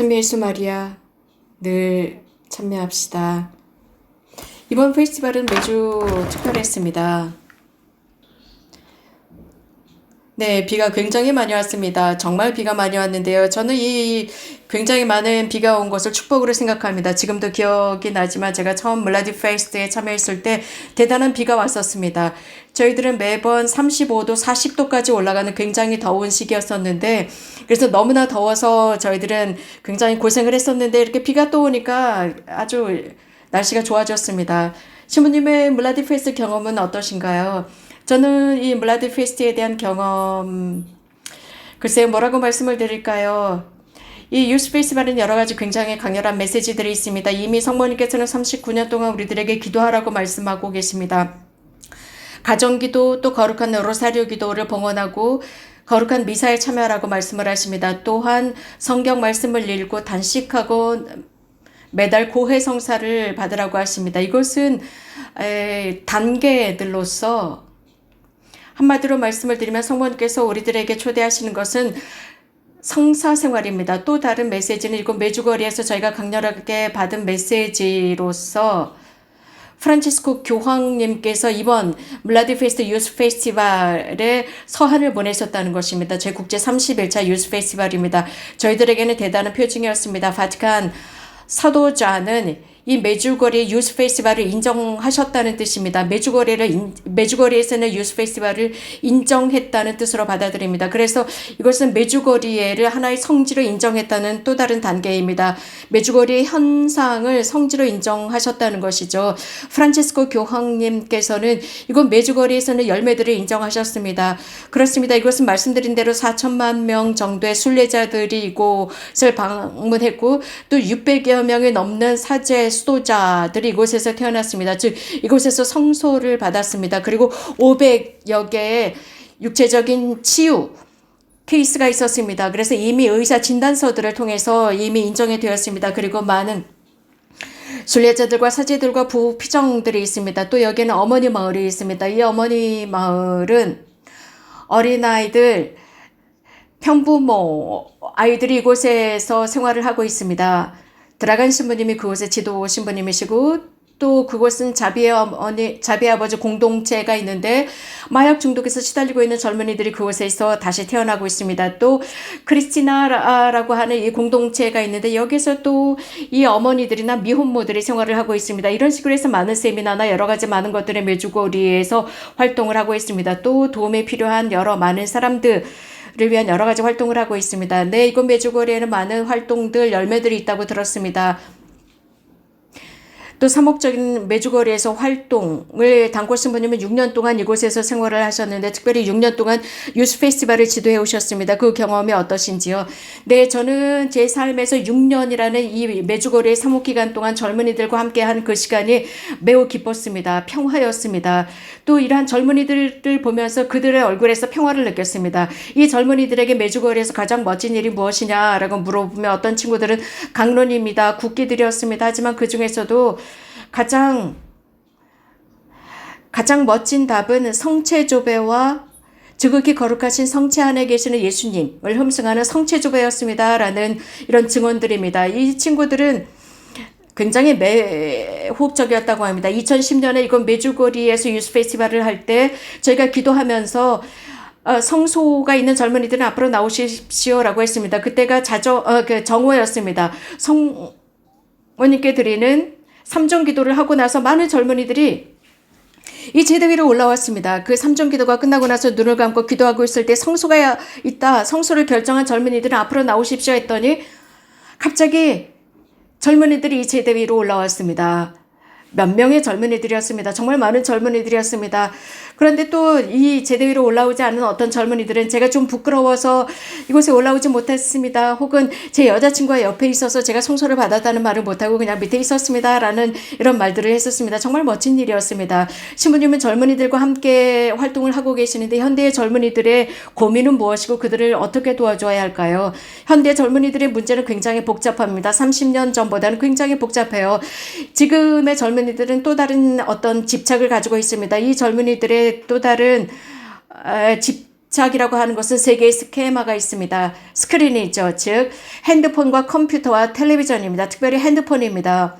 참여예수 마리아 늘 참여합시다. 이번 페스티벌은 매주 특별했습니다. 네, 비가 굉장히 많이 왔습니다. 정말 비가 많이 왔는데요. 저는 이 굉장히 많은 비가 온 것을 축복으로 생각합니다. 지금도 기억이 나지만 제가 처음 블라디 페스트에 참여했을 때 대단한 비가 왔었습니다. 저희들은 매번 35도, 40도까지 올라가는 굉장히 더운 시기였었는데 그래서 너무나 더워서 저희들은 굉장히 고생을 했었는데 이렇게 비가 또 오니까 아주 날씨가 좋아졌습니다. 신부님의 블라디 페스트 경험은 어떠신가요? 저는 이 블라디 페스트에 대한 경험, 글쎄요, 뭐라고 말씀을 드릴까요? 이 유스 페스티벌은 여러 가지 굉장히 강렬한 메시지들이 있습니다. 이미 성모님께서는 39년 동안 우리들에게 기도하라고 말씀하고 계십니다. 가정기도 또 거룩한 로사리오 기도를 봉헌하고 거룩한 미사에 참여하라고 말씀을 하십니다. 또한 성경 말씀을 읽고 단식하고 매달 고해 성사를 받으라고 하십니다. 이것은 에, 단계들로서 한마디로 말씀을 드리면 성모님께서 우리들에게 초대하시는 것은 성사 생활입니다. 또 다른 메시지는 이곳 메주거리에서 저희가 강렬하게 받은 메시지로서 프란치스코 교황님께서 이번 블라디 페스트 유스 페스티벌에 서한을 보내셨다는 것입니다. 제 국제 31차 유스 페스티벌입니다. 저희들에게는 대단한 표징이었습니다. 바티칸 사도자는 이 메주거리 유스 페스티벌을 인정하셨다는 뜻입니다. 메주거리를 인, 메주거리에서는 유스 페스티벌을 인정했다는 뜻으로 받아들입니다. 그래서 이것은 메주거리를 하나의 성지로 인정했다는 또 다른 단계입니다. 메주거리의 현상을 성지로 인정하셨다는 것이죠. 프란치스코 교황님께서는 이곳 메주거리에서는 열매들을 인정하셨습니다. 그렇습니다. 이것은 말씀드린 대로 4천만 명 정도의 순례자들이 이곳을 방문했고 또 600여 명이 넘는 사제 수도자들이 이곳에서 태어났습니다. 즉 이곳에서 성소를 받았습니다. 그리고 500여 개의 육체적인 치유 케이스가 있었습니다. 그래서 이미 의사 진단서들을 통해서 이미 인정이 되었습니다. 그리고 많은 순례자들과 사제들과 부피정들이 있습니다. 또 여기는 어머니 마을이 있습니다. 이 어머니 마을은 어린아이들, 평부모, 아이들이 이곳에서 생활을 하고 있습니다. 드라간 신부님이 그곳의 지도 신부님이시고 또 그곳은 자비의 어머니, 자비의 아버지 공동체가 있는데 마약 중독에서 시달리고 있는 젊은이들이 그곳에서 다시 태어나고 있습니다. 또 크리스티나라고 하는 이 공동체가 있는데 여기서 또 이 어머니들이나 미혼모들이 생활을 하고 있습니다. 이런 식으로 해서 많은 세미나나 여러 가지 많은 것들의 메주거리에서 활동을 하고 있습니다. 또 도움이 필요한 여러 많은 사람들 를 위한 여러 가지 활동을 하고 있습니다. 네, 이곳 메주거리에는 많은 활동들, 열매들이 있다고 들었습니다. 또 사목적인 메주거리에서 활동을 당고 신부님은 6년 동안 이곳에서 생활을 하셨는데 특별히 6년 동안 유스 페스티벌을 지도해 오셨습니다. 그 경험이 어떠신지요? 네, 저는 제 삶에서 6년이라는 이 메주거리의 사목 기간 동안 젊은이들과 함께한 그 시간이 매우 기뻤습니다. 평화였습니다. 또 이러한 젊은이들을 보면서 그들의 얼굴에서 평화를 느꼈습니다. 이 젊은이들에게 메주거리에서 가장 멋진 일이 무엇이냐라고 물어보면 어떤 친구들은 강론입니다. 국기들이었습니다. 하지만 그 중에서도 가장 가장 멋진 답은 성체조배와 지극히 거룩하신 성체 안에 계시는 예수님을 흠승하는 성체조배였습니다라는 이런 증언들입니다. 이 친구들은 굉장히 매호흡적이었다고 합니다. 2010년에 이건 메주거리에서 유스 페스티벌을 할 때 저희가 기도하면서 어, 성소가 있는 젊은이들은 앞으로 나오십시오라고 했습니다. 그때가 자저 어, 그 정오였습니다. 성모님께 드리는 삼종 기도를 하고 나서 많은 젊은이들이 이 제대 위로 올라왔습니다. 그 삼종 기도가 끝나고 나서 눈을 감고 기도하고 있을 때 성소가 있다. 성소를 결정한 젊은이들은 앞으로 나오십시오 했더니 갑자기 젊은이들이 이 제대 위로 올라왔습니다. 몇 명의 젊은이들이었습니다. 정말 많은 젊은이들이었습니다. 그런데 또 이 제대 위로 올라오지 않은 어떤 젊은이들은 제가 좀 부끄러워서 이곳에 올라오지 못했습니다. 혹은 제 여자친구가 옆에 있어서 제가 성소를 받았다는 말을 못하고 그냥 밑에 있었습니다. 라는 이런 말들을 했었습니다. 정말 멋진 일이었습니다. 신부님은 젊은이들과 함께 활동을 하고 계시는데 현대의 젊은이들의 고민은 무엇이고 그들을 어떻게 도와줘야 할까요? 현대 젊은이들의 문제는 굉장히 복잡합니다. 30년 전보다는 굉장히 복잡해요. 지금의 젊은 이들은 또 다른 어떤 집착을 가지고 있습니다. 이 젊은이들의 또 다른 집 작이라고 하는 것은 세 개의 스케마가 있습니다. 스크린이죠. 즉 핸드폰과 컴퓨터와 텔레비전입니다. 특별히 핸드폰입니다.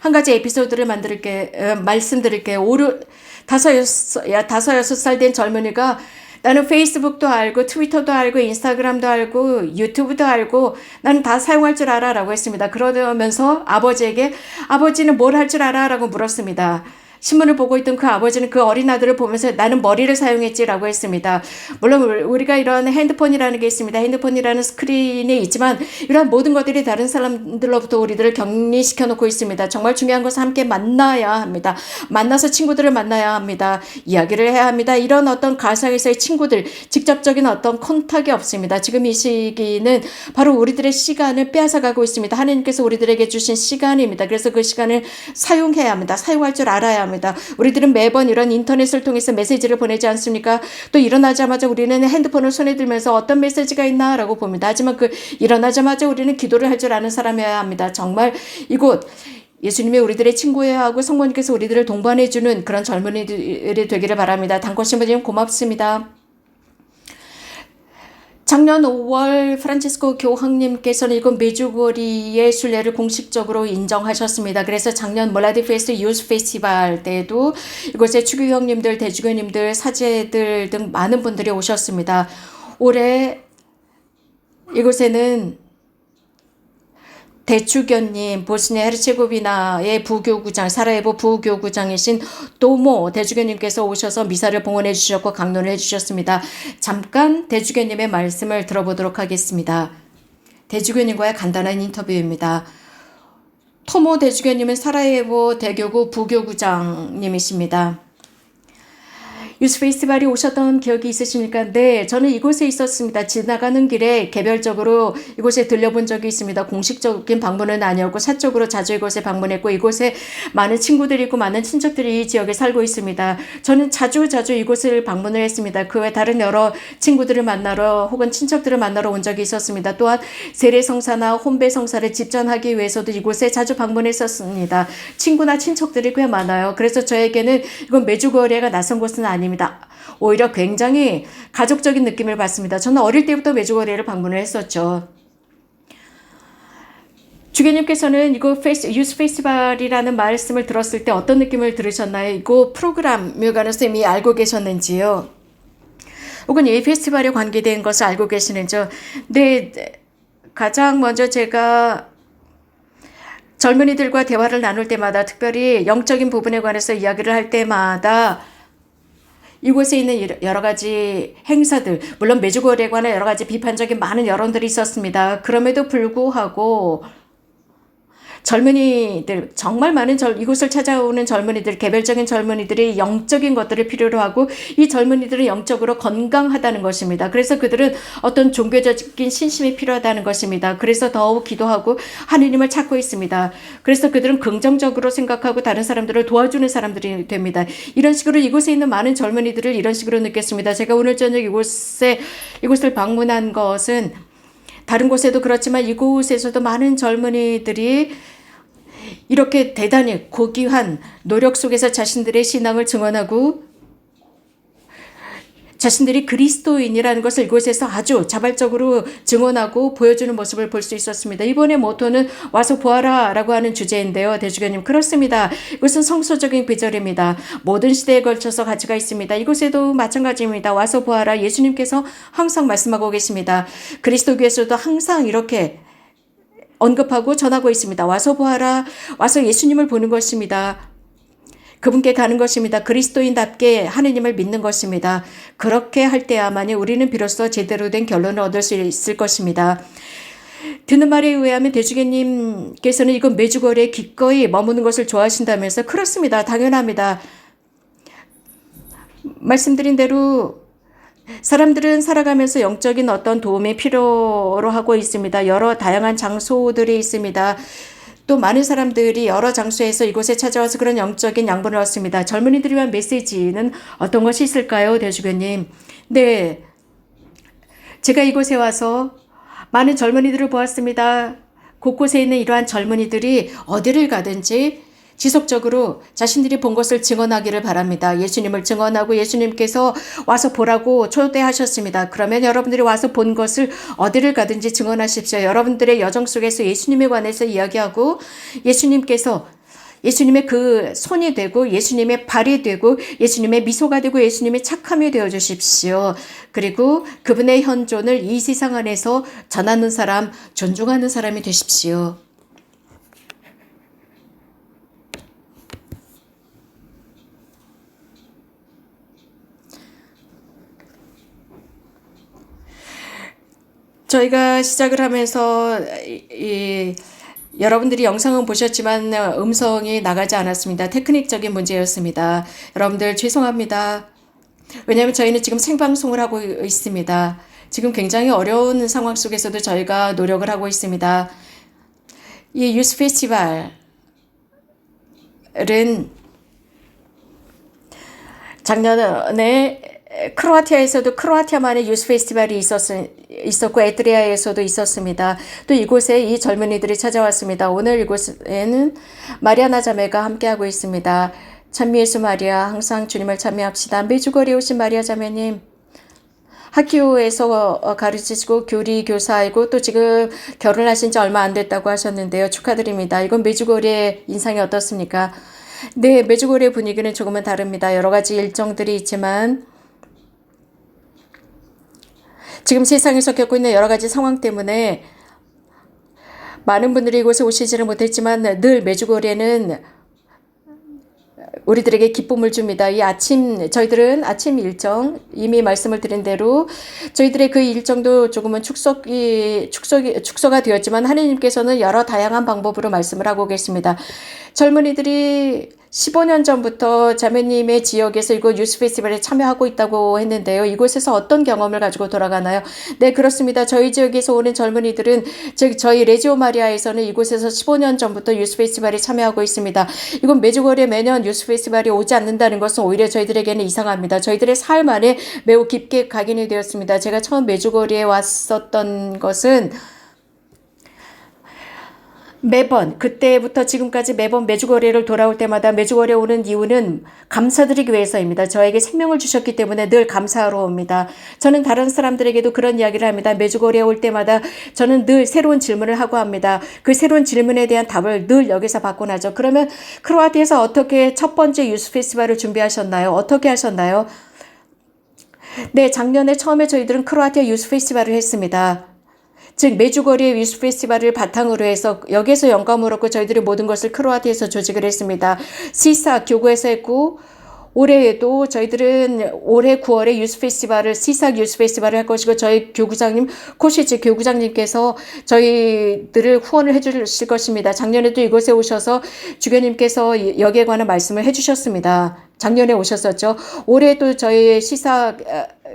한 가지 에피소드를 만들게 어, 말씀드릴게요. 오류 다섯 여섯 야 다섯 여섯 살 된 젊은이가 나는 페이스북도 알고 트위터도 알고 인스타그램도 알고 유튜브도 알고 나는 다 사용할 줄 알아 라고 했습니다. 그러면서 아버지에게 아버지는 뭘 할 줄 알아 라고 물었습니다. 신문을 보고 있던 그 아버지는 그 어린 아들을 보면서 나는 머리를 사용했지라고 했습니다. 물론 우리가 이런 핸드폰이라는 게 있습니다. 핸드폰이라는 스크린이 있지만 이런 모든 것들이 다른 사람들로부터 우리들을 격리시켜 놓고 있습니다. 정말 중요한 것은 함께 만나야 합니다. 만나서 친구들을 만나야 합니다. 이야기를 해야 합니다. 이런 어떤 가상에서의 친구들, 직접적인 어떤 컨탁이 없습니다. 지금 이 시기는 바로 우리들의 시간을 빼앗아가고 있습니다. 하나님께서 우리들에게 주신 시간입니다. 그래서 그 시간을 사용해야 합니다. 사용할 줄 알아야 합니다. 합니다. 우리들은 매번 이런 인터넷을 통해서 메시지를 보내지 않습니까? 또 일어나자마자 우리는 핸드폰을 손에 들면서 어떤 메시지가 있나라고 봅니다. 하지만 그 일어나자마자 우리는 기도를 할 줄 아는 사람이어야 합니다. 정말 이곳 예수님이 우리들의 친구여야 하고 성모님께서 우리들을 동반해주는 그런 젊은이들이 되기를 바랍니다. 단꽃 신부님 고맙습니다. 작년 5월 프란치스코 교황님께서는 이곳 메주거리의 순례를 공식적으로 인정하셨습니다. 그래서 작년 몰라디 페스트 유스 페스티벌 때도 이곳에 추교 형님들, 대주교님들, 사제들 등 많은 분들이 오셨습니다. 올해 이곳에는 대추견님, 보스니아 헤르체고비나의 부교구장, 사라예보 부교구장이신 도모 대주교님께서 오셔서 미사를 봉헌해 주셨고 강론을 해 주셨습니다. 잠깐 대주교님의 말씀을 들어보도록 하겠습니다. 대주교님과의 간단한 인터뷰입니다. 토모 대주교님은 사라예보 대교구 부교구장님이십니다. 유스 페스티벌이 오셨던 기억이 있으십니까? 네, 저는 이곳에 있었습니다. 지나가는 길에 개별적으로 이곳에 들려본 적이 있습니다. 공식적인 방문은 아니었고 사적으로 자주 이곳에 방문했고 이곳에 많은 친구들이 있고 많은 친척들이 이 지역에 살고 있습니다. 저는 자주 자주 이곳을 방문을 했습니다. 그 외 다른 여러 친구들을 만나러 혹은 친척들을 만나러 온 적이 있었습니다. 또한 세례성사나 혼배성사를 집전하기 위해서도 이곳에 자주 방문했었습니다. 친구나 친척들이 꽤 많아요. 그래서 저에게는 이건 매주거래가 낯선 곳은 아닙니다. 아닙니다. 오히려 굉장히 가족적인 느낌을 받습니다. 저는 어릴 때부터 매주거리를 방문을 했었죠. 주교님께서는 이거 페이스, 유스 페스티벌이라는 말씀을 들었을 때 어떤 느낌을 들으셨나요? 이거 프로그램에 관해서 이미 알고 계셨는지요? 혹은 이 페스티벌에 관계된 것을 알고 계시는지요? 네, 가장 먼저 제가 젊은이들과 대화를 나눌 때마다 특별히 영적인 부분에 관해서 이야기를 할 때마다 이곳에 있는 여러 가지 행사들, 물론 매주거래에 관한 여러 가지 비판적인 많은 여론들이 있었습니다. 그럼에도 불구하고 젊은이들 정말 많은 절, 이곳을 찾아오는 젊은이들 개별적인 젊은이들이 영적인 것들을 필요로 하고 이 젊은이들은 영적으로 건강하다는 것입니다. 그래서 그들은 어떤 종교적인 신심이 필요하다는 것입니다. 그래서 더욱 기도하고 하느님을 찾고 있습니다. 그래서 그들은 긍정적으로 생각하고 다른 사람들을 도와주는 사람들이 됩니다. 이런 식으로 이곳에 있는 많은 젊은이들을 이런 식으로 느꼈습니다. 제가 오늘 저녁 이곳에 이곳을 방문한 것은 다른 곳에도 그렇지만 이곳에서도 많은 젊은이들이 이렇게 대단히 고귀한 노력 속에서 자신들의 신앙을 증언하고 자신들이 그리스도인이라는 것을 이곳에서 아주 자발적으로 증언하고 보여주는 모습을 볼 수 있었습니다. 이번에 모토는 와서 보아라 라고 하는 주제인데요. 대주교님 그렇습니다. 이것은 성서적인 비절입니다. 모든 시대에 걸쳐서 가치가 있습니다. 이곳에도 마찬가지입니다. 와서 보아라 예수님께서 항상 말씀하고 계십니다. 그리스도교에서도 항상 이렇게 언급하고 전하고 있습니다. 와서 보아라. 와서 예수님을 보는 것입니다. 그분께 가는 것입니다. 그리스도인답게 하느님을 믿는 것입니다. 그렇게 할 때야만이 우리는 비로소 제대로 된 결론을 얻을 수 있을 것입니다. 듣는 말에 의하면 대주교님께서는 이건 매주거리에 기꺼이 머무는 것을 좋아하신다면서 그렇습니다. 당연합니다. 말씀드린 대로 사람들은 살아가면서 영적인 어떤 도움이 필요로 하고 있습니다. 여러 다양한 장소들이 있습니다. 또 많은 사람들이 여러 장소에서 이곳에 찾아와서 그런 영적인 양분을 얻습니다. 젊은이들이 위한 메시지는 어떤 것이 있을까요, 대주교님? 네. 제가 이곳에 와서 많은 젊은이들을 보았습니다. 곳곳에 있는 이러한 젊은이들이 어디를 가든지 지속적으로 자신들이 본 것을 증언하기를 바랍니다. 예수님을 증언하고 예수님께서 와서 보라고 초대하셨습니다. 그러면 여러분들이 와서 본 것을 어디를 가든지 증언하십시오. 여러분들의 여정 속에서 예수님에 관해서 이야기하고 예수님께서 예수님의 그 손이 되고 예수님의 발이 되고 예수님의 미소가 되고 예수님의 착함이 되어 주십시오. 그리고 그분의 현존을 이 세상 안에서 전하는 사람, 존중하는 사람이 되십시오. 저희가 시작을 하면서 이, 이 여러분들이 영상은 보셨지만 음성이 나가지 않았습니다. 테크닉적인 문제였습니다. 여러분들 죄송합니다. 왜냐하면 저희는 지금 생방송을 하고 있습니다. 지금 굉장히 어려운 상황 속에서도 저희가 노력을 하고 있습니다. 이 유스 페스티벌은 작년에 크로아티아에서도 크로아티아만의 유스 페스티벌이 있었, 있었고 에드리아에서도 있었습니다. 또 이곳에 이 젊은이들이 찾아왔습니다. 오늘 이곳에는 마리아나 자매가 함께하고 있습니다. 찬미 예수 마리아 항상 주님을 찬미합시다. 매주거리 오신 마리아 자매님 학교에서 가르치시고 교리 교사이고 또 지금 결혼하신 지 얼마 안 됐다고 하셨는데요. 축하드립니다. 이건 매주거리의 인상이 어떻습니까? 네, 매주거리의 분위기는 조금은 다릅니다. 여러 가지 일정들이 있지만 지금 세상에서 겪고 있는 여러 가지 상황 때문에 많은 분들이 이곳에 오시지를 못했지만 늘 매주거리에는 우리들에게 기쁨을 줍니다. 이 아침 저희들은 아침 일정 이미 말씀을 드린 대로 저희들의 그 일정도 조금은 축석이 축석이 축소가 되었지만 하나님께서는 여러 다양한 방법으로 말씀을 하고 계십니다. 젊은이들이 15년 전부터 자매님의 지역에서 이곳 유스 페스티벌에 참여하고 있다고 했는데요. 이곳에서 어떤 경험을 가지고 돌아가나요? 네, 그렇습니다. 저희 지역에서 오는 젊은이들은 즉 저희 레지오 마리아에서는 이곳에서 15년 전부터 유스 페스티벌에 참여하고 있습니다. 이건 매주거리에 매년 유스 페스티벌이 오지 않는다는 것은 오히려 저희들에게는 이상합니다. 저희들의 삶 안에 매우 깊게 각인이 되었습니다. 제가 처음 매주거리에 왔었던 것은 매번 그때부터 지금까지 매번 매주거리를 돌아올 때마다 매주거리에 오는 이유는 감사드리기 위해서입니다. 저에게 생명을 주셨기 때문에 늘 감사하러 옵니다. 저는 다른 사람들에게도 그런 이야기를 합니다. 매주거리에 올 때마다 저는 늘 새로운 질문을 하고 합니다. 그 새로운 질문에 대한 답을 늘 여기서 받고 나죠. 그러면 크로아티아에서 어떻게 첫 번째 유스 페스티벌을 준비하셨나요? 어떻게 하셨나요? 네, 작년에 처음에 저희들은 크로아티아 유스 페스티벌을 했습니다. 즉 매주거리의 위스 페스티벌을 바탕으로 해서 여기에서 영감을 얻고 저희들이 모든 것을 크로아티아에서 조직을 했습니다. 시사 교구에서 했고 올해에도 저희들은 올해 9월에 유스 페스티벌을 시삭 유스 페스티벌을 할 것이고 저희 교구장님 코시츠 교구장님께서 저희들을 후원을 해주실 것입니다. 작년에도 이곳에 오셔서 주교님께서 여기에 관한 말씀을 해주셨습니다. 작년에 오셨었죠. 올해도 저희 시사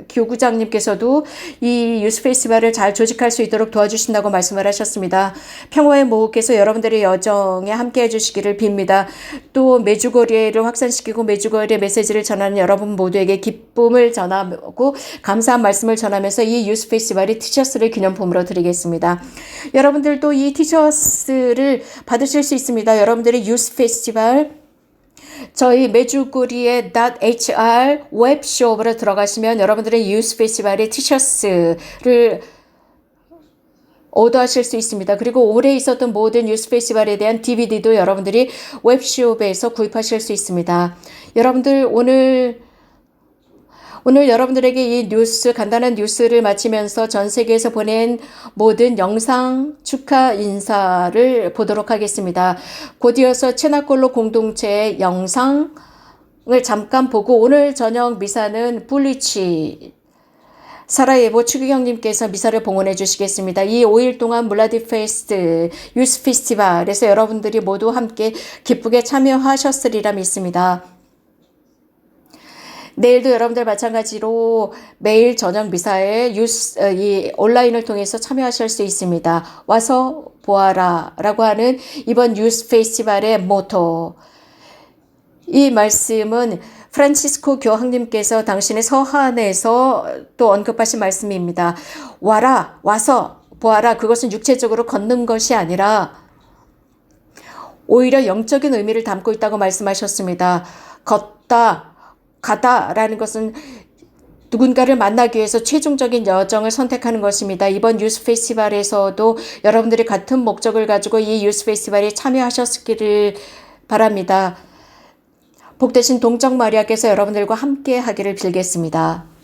교구장님께서도 이 유스 페스티벌을 잘 조직할 수 있도록 도와주신다고 말씀을 하셨습니다. 평화의 모호께서 여러분들의 여정에 함께 해주시기를 빕니다. 또 매주거리를 확산시키고 매주거리의 메시지를 전하는 여러분 모두에게 기쁨을 전하고 감사한 말씀을 전하면서 이 유스 페스티벌이 티셔츠를 기념품으로 드리겠습니다. 여러분들도 이 티셔츠를 받으실 수 있습니다. 여러분들의 유스 페스티벌 저희 매주구리의 .hr 웹숍으로 들어가시면 여러분들의 유스 페스티벌의 티셔츠를 오더하실 수 있습니다. 그리고 올해 있었던 모든 뉴스 페스티벌에 대한 DVD도 여러분들이 웹숍에서 구입하실 수 있습니다. 여러분들 오늘 오늘 여러분들에게 이 뉴스, 간단한 뉴스를 마치면서 전 세계에서 보낸 모든 영상 축하 인사를 보도록 하겠습니다. 곧이어서 체나콜로 공동체의 영상을 잠깐 보고 오늘 저녁 미사는 불리치 사라예보 추기경님께서 미사를 봉헌해 주시겠습니다. 이 5일 동안 물라디 페스트 유스 페스티벌에서 여러분들이 모두 함께 기쁘게 참여하셨으리라 믿습니다. 내일도 여러분들 마찬가지로 매일 저녁 미사에 유스, 어, 이 온라인을 통해서 참여하실 수 있습니다. 와서 보아라 라고 하는 이번 유스 페스티벌의 모토. 이 말씀은 프란치스코 교황님께서 당신의 서한에서 또 언급하신 말씀입니다. 와라, 와서 보아라. 그것은 육체적으로 걷는 것이 아니라 오히려 영적인 의미를 담고 있다고 말씀하셨습니다. 걷다, 가다라는 것은 누군가를 만나기 위해서 최종적인 여정을 선택하는 것입니다. 이번 유스 페스티벌에서도 여러분들이 같은 목적을 가지고 이 유스 페스티벌에 참여하셨기를 바랍니다. 복되신 동정 마리아께서 여러분들과 함께 하기를 빌겠습니다.